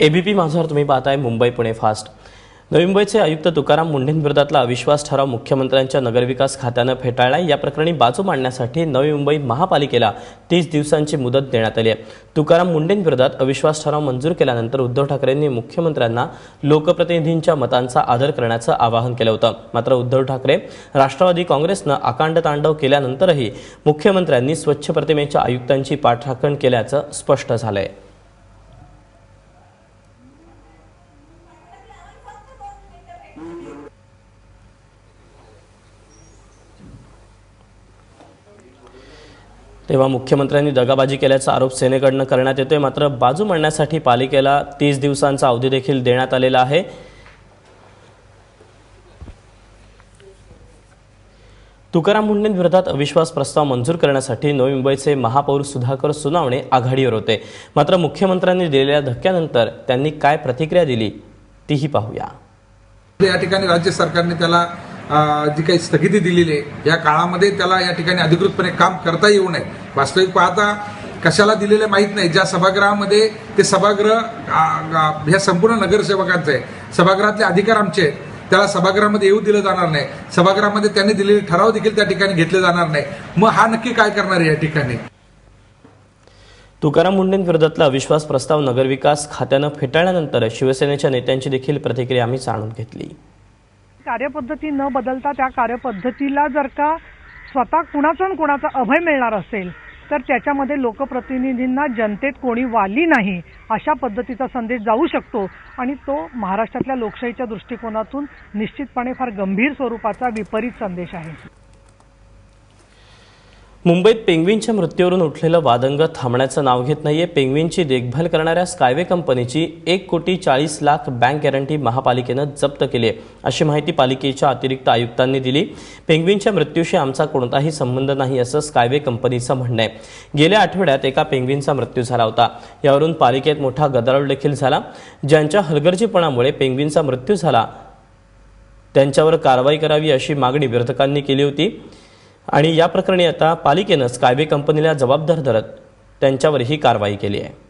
ABP माझावर तुम्ही पाहताय Mumbai Pune fast. नवी मुंबईचे आयुक्त तुकाराम मुंढेंविरोधातला अविश्वास ठराव मुख्यमंत्र्यांच्या नगरविकास खात्यानं फेटाळला या प्रकरणी बाजू मांडण्यासाठी नवी मुंबई महापालिकेला तीस दिवसांची मुदत देण्यात आली आहे. तुकाराम मुंढेंविरोधात अविश्वास ठराव मंजूर केल्यानंतर उद्धव ठाकरेंनी मुख्यमंत्र्यांना लोकप्रतिनिधींच्या मतांचा आदर करण्याचं आवाहन केलं होतं. मात्र उद्धव ठाकरे राष्ट्रवादी काँग्रेसनं आकांड तांडव केल्यानंतरही मुख्यमंत्र्यांनी स्वच्छ प्रतिमेच्या आयुक्तांची पाठराखण केल्याचं स्पष्ट झालंय. तेव्हा मुख्यमंत्र्यांनी दगाबाजी केल्याचा आरोप सेनेकडनं करण्यात येतोय. मात्र बाजू मांडण्यासाठी पालिकेला तीस दिवसांचा अवधी देखील देण्यात आलेला आहे. तुकाराम मुंढेंविरोधात अविश्वास प्रस्ताव मंजूर करण्यासाठी नवी मुंबईचे महापौर सुधाकर सुनावणे आघाडीवर होते. मात्र मुख्यमंत्र्यांनी दिलेल्या धक्क्यानंतर त्यांनी काय प्रतिक्रिया दिली तीही पाहूया. या ठिकाणी राज्य सरकारने त्याला जी काही स्थगिती दिलेली आहे या काळामध्ये त्याला या ठिकाणी अधिकृतपणे काम करता येऊ नये. वास्तविक पाहता कशाला दिलेले माहीत नाही. ज्या सभागृहामध्ये ते सभागृह ह्या संपूर्ण नगरसेवकांचं आहे. सभागृहातले अधिकार आमचे आहेत. त्याला सभागृहामध्ये येऊ दिलं जाणार नाही. सभागृहामध्ये त्यांनी दिलेले ठराव देखील त्या ठिकाणी घेतले जाणार नाही. मग हा नक्की काय करणार आहे या ठिकाणी? तुकाराम मुंडेंविरोधातला अविश्वास प्रस्ताव नगरविकास खात्यानं फेटाळल्यानंतर शिवसेनेच्या नेत्यांची देखील प्रतिक्रिया आम्ही जाणून घेतली. कार्यपद्धती न बदलता त्या कार्यपद्धतीला जर का स्वतः कुणाचा कुणाचा अभय मिळणार असेल तर त्याच्यामध्ये लोकप्रतिनिधींना जनतेत कोणी वाली नाही अशा पद्धतीचा संदेश जाऊ शकतो. आणि तो महाराष्ट्रातल्या लोकशाहीच्या दृष्टिकोनातून निश्चितपणे फार गंभीर स्वरूपाचा विपरीत संदेश आहे. मुंबईत पेंग्विनच्या मृत्यूवरून उठलेलं वादंग थांबण्याचं नाव घेत नाहीये. पेंग्विनची देखभाल करणाऱ्या स्कायवे कंपनीची एक कोटी चाळीस लाख बँक गॅरंटी महापालिकेनं जप्त केली आहे अशी माहिती पालिकेच्या अतिरिक्त आयुक्तांनी दिली. पेंग्विनच्या मृत्यूशी आमचा कोणताही संबंध नाही असं स्कायवे कंपनीचं म्हणणं आहे. गेल्या आठवड्यात एका पेंग्विनचा मृत्यू झाला होता. यावरून पालिकेत मोठा गदारोळ देखील झाला. ज्यांच्या हलगर्जीपणामुळे पेंग्विनचा मृत्यू झाला त्यांच्यावर कारवाई करावी अशी मागणी विरोधकांनी केली होती. आणि या प्रकरणी आता पालिकेनं स्कायवे कंपनीला जबाबदार धरत त्यांच्यावर ही कारवाई केली आहे.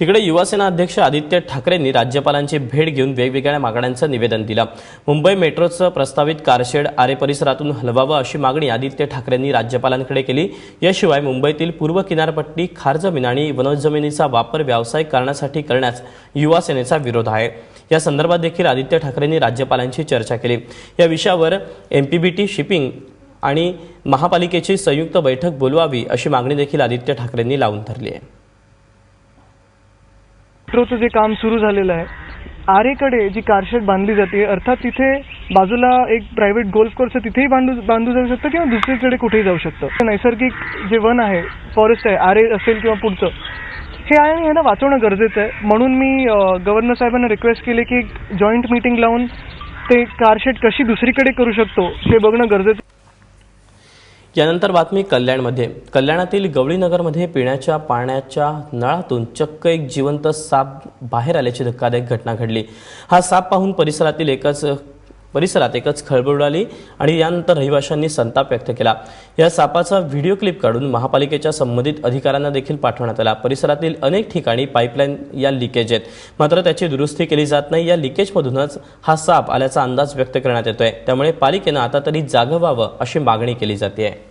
तिकडे युवासेना अध्यक्ष आदित्य ठाकरेंनी राज्यपालांची भेट घेऊन वेगवेगळ्या मागण्यांचं निवेदन दिलं. मुंबई मेट्रोचं प्रस्तावित कारशेड आरे परिसरातून हलवावं अशी मागणी आदित्य ठाकरेंनी राज्यपालांकडे केली. याशिवाय मुंबईतील पूर्व किनारपट्टी खार जमीन आणि वनजमिनीचा वापर व्यावसायिक कारणासाठी करण्यास युवासेनेचा विरोध आहे. या संदर्भात देखील आदित्य ठाकरेंनी राज्यपालांची चर्चा केली. या विषयावर एमपीबीटी शिपिंग आणि महापालिकेची संयुक्त बैठक बोलवावी अशी मागणी देखील आदित्य ठाकरेंनी लावून धरली आहे. मेट्रोचं जे काम सुरू झालेलं आहे. आरेकडे जी कारशेड बांधली जाते अर्थात तिथे बाजूला एक प्रायव्हेट गोल्फ कोर्स आहे तिथेही बांधू बांधू जाऊ शकतं किंवा दुसरीकडे कुठेही जाऊ शकतं. नैसर्गिक जे वन आहे फॉरेस्ट आहे आरे असेल किंवा पुढचं हे आहे आणि ह्यांना वाचवणं गरजेचं आहे. म्हणून मी गव्हर्नर साहेबांना रिक्वेस्ट केली की जॉईंट मीटिंग लावून ते कारशेड कशी दुसरीकडे करू शकतो हे बघणं गरजेचं यानंतर बातमी कल्याणमध्ये. कल्याणातील गवळीनगरमध्ये पिण्याच्या पाण्याच्या नळातून चक्क एक जिवंत साप बाहेर आल्याची धक्कादायक घटना घडली. हा साप पाहून परिसरातील एकच परिसरात एकच खळबळ उडाली आणि यानंतर रहिवाशांनी संताप व्यक्त केला. या सापाचा व्हिडिओ क्लिप काढून महापालिकेच्या संबंधित अधिकाऱ्यांना देखील पाठवण्यात आला. परिसरातील अनेक ठिकाणी पाईपलाईन या लिकेज आहेत. मात्र त्याची दुरुस्ती केली जात नाही. या लिकेजमधूनच हा साप आल्याचा अंदाज व्यक्त करण्यात येतोय. त्यामुळे पालिकेनं आता तरी जागं व्हावं अशी मागणी केली जाते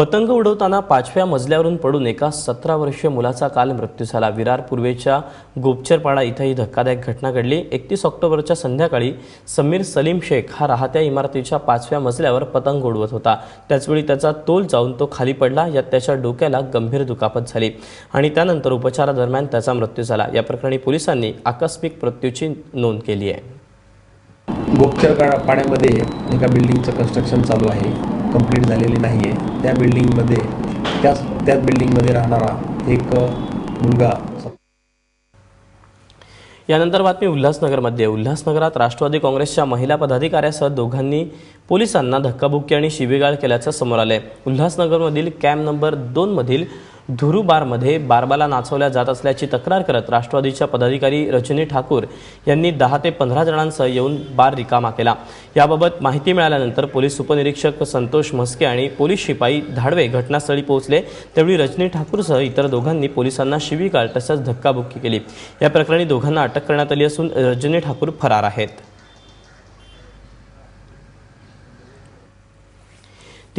पतंग उडवताना पाचव्या मजल्यावरून पडून एका सतरा वर्षीय मुलाचा काल मृत्यू झाला. विरार पूर्वेच्या गोपचरपाडा इथं ही धक्कादायक घटना घडली. एकतीस ऑक्टोबरच्या संध्याकाळी समीर सलीम शेख हा राहत्या इमारतीच्या पाचव्या मजल्यावर पतंग उडवत होता. त्याचवेळी त्याचा तोल जाऊन तो खाली पडला यात त्याच्या डोक्याला गंभीर दुखापत झाली आणि त्यानंतर उपचारादरम्यान त्याचा मृत्यू झाला. या प्रकरणी पोलिसांनी आकस्मिक मृत्यूची नोंद केली आहे. गोपचर पाण्यामध्ये एका बिल्डिंगचं कन्स्ट्रक्शन चालू आहे. कंप्लीट झालेली नाही आहे त्या बिल्डिंगमध्ये त्याच त्याच बिल्डिंगमध्ये राहणारा एक मुलगा यानंतर बातमी उल्हासनगरमध्ये. उल्हासनगरात राष्ट्रवादी काँग्रेसच्या महिला पदाधिकाऱ्यासह दोघांनी पोलिसांना धक्काबुक्की आणि शिवीगाळ केल्याचं समोर आलं आहे उल्हासनगरमधील कॅम्प नंबर दोनमधील धुरू बारमध्ये बारबाला नाचवल्या जात असल्याची तक्रार करत राष्ट्रवादीच्या पदाधिकारी रजनी ठाकूर यांनी दहा ते पंधरा जणांसह येऊन बार रिकामा केला. याबाबत माहिती मिळाल्यानंतर पोलीस उपनिरीक्षक संतोष म्हस्के आणि पोलीस शिपाई धाडवे घटनास्थळी पोहोचले. त्यावेळी रजनी ठाकूरसह इतर दोघांनी पोलिसांना शिवीगाळ तसंच धक्काबुक्की केली. या प्रकरणी दोघांना अटक करण्यात आली असून रजनी ठाकूर फरार आहेत.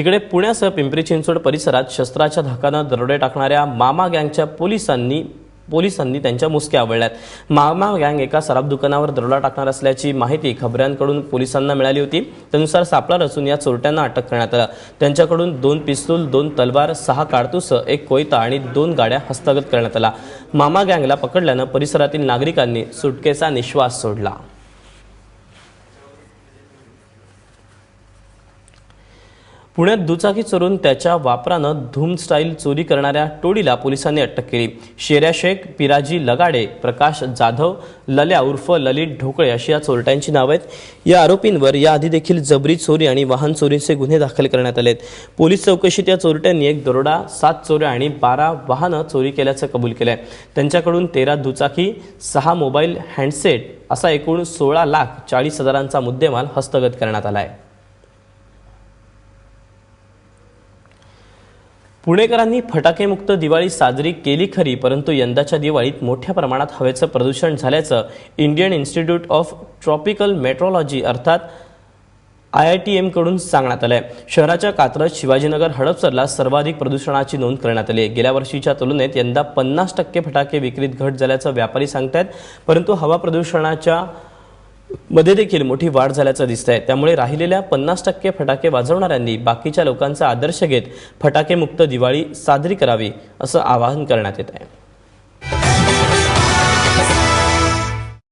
तिकडे पुण्यासह पिंपरी चिंचवड परिसरात शस्त्राच्या धाकानं दरोडे टाकणाऱ्या मामा गँगच्या पोलिसांनी पोलिसांनी त्यांच्या मुसक्या आवळल्यात. मामा गँग एका सराफ दुकानावर दरोडा टाकणार असल्याची माहिती खबऱ्यांकडून पोलिसांना मिळाली होती. त्यानुसार सापळा रचून या चोरट्यांना अटक करण्यात आलं. त्यांच्याकडून दोन पिस्तूल दोन तलवार सहा काडतूस एक कोयता आणि दोन गाड्या हस्तगत करण्यात आला मामा गँगला पकडल्यानं परिसरातील नागरिकांनी सुटकेचा निश्वास सोडला. पुण्यात दुचाकी चोरून त्याच्या वापरानं धूम स्टाईल चोरी करणाऱ्या टोळीला पोलिसांनी अटक केली. शेऱ्या शेख पिराजी लगाडे प्रकाश जाधव लल्या उर्फ ललित ढोकळे अशी या चोरट्यांची नावं आहेत. या आरोपींवर याआधी देखील जबरी चोरी आणि वाहन चोरीचे गुन्हे दाखल करण्यात आलेत. पोलीस चौकशीत या चोरट्यांनी एक दरोडा सात चोऱ्या आणि बारा वाहनं चोरी केल्याचं कबूल आहे त्यांच्याकडून तेरा दुचाकी सहा मोबाईल हँडसेट असा एकूण सोळा लाख चाळीस हजारांचा मुद्देमाल हस्तगत करण्यात आला आहे पुणेकरांनी फटाकेमुक्त दिवाळी साजरी केली खरी परंतु यंदाच्या दिवाळीत मोठ्या प्रमाणात हवेचं प्रदूषण झाल्याचं Indian institute of tropical meteorology अर्थात आय आय टी एमकडून सांगण्यात आलंय. शहराच्या कात्रज शिवाजीनगर हडपसरला सर्वाधिक प्रदूषणाची नोंद करण्यात आली आहे. गेल्या वर्षीच्या तुलनेत यंदा पन्नास टक्के फटाके विक्रीत घट झाल्याचं व्यापारी सांगतायत परंतु हवा प्रदूषणाच्या मध्ये देखील मोठी वाढ झाल्याचं दिसत आहे त्यामुळे राहिलेल्या पन्नास टक्के फटाके वाजवणाऱ्यांनी बाकीच्या लोकांचा आदर्श घेत फटाकेमुक्त दिवाळी साजरी करावी असं आवाहन करण्यात येत आहे.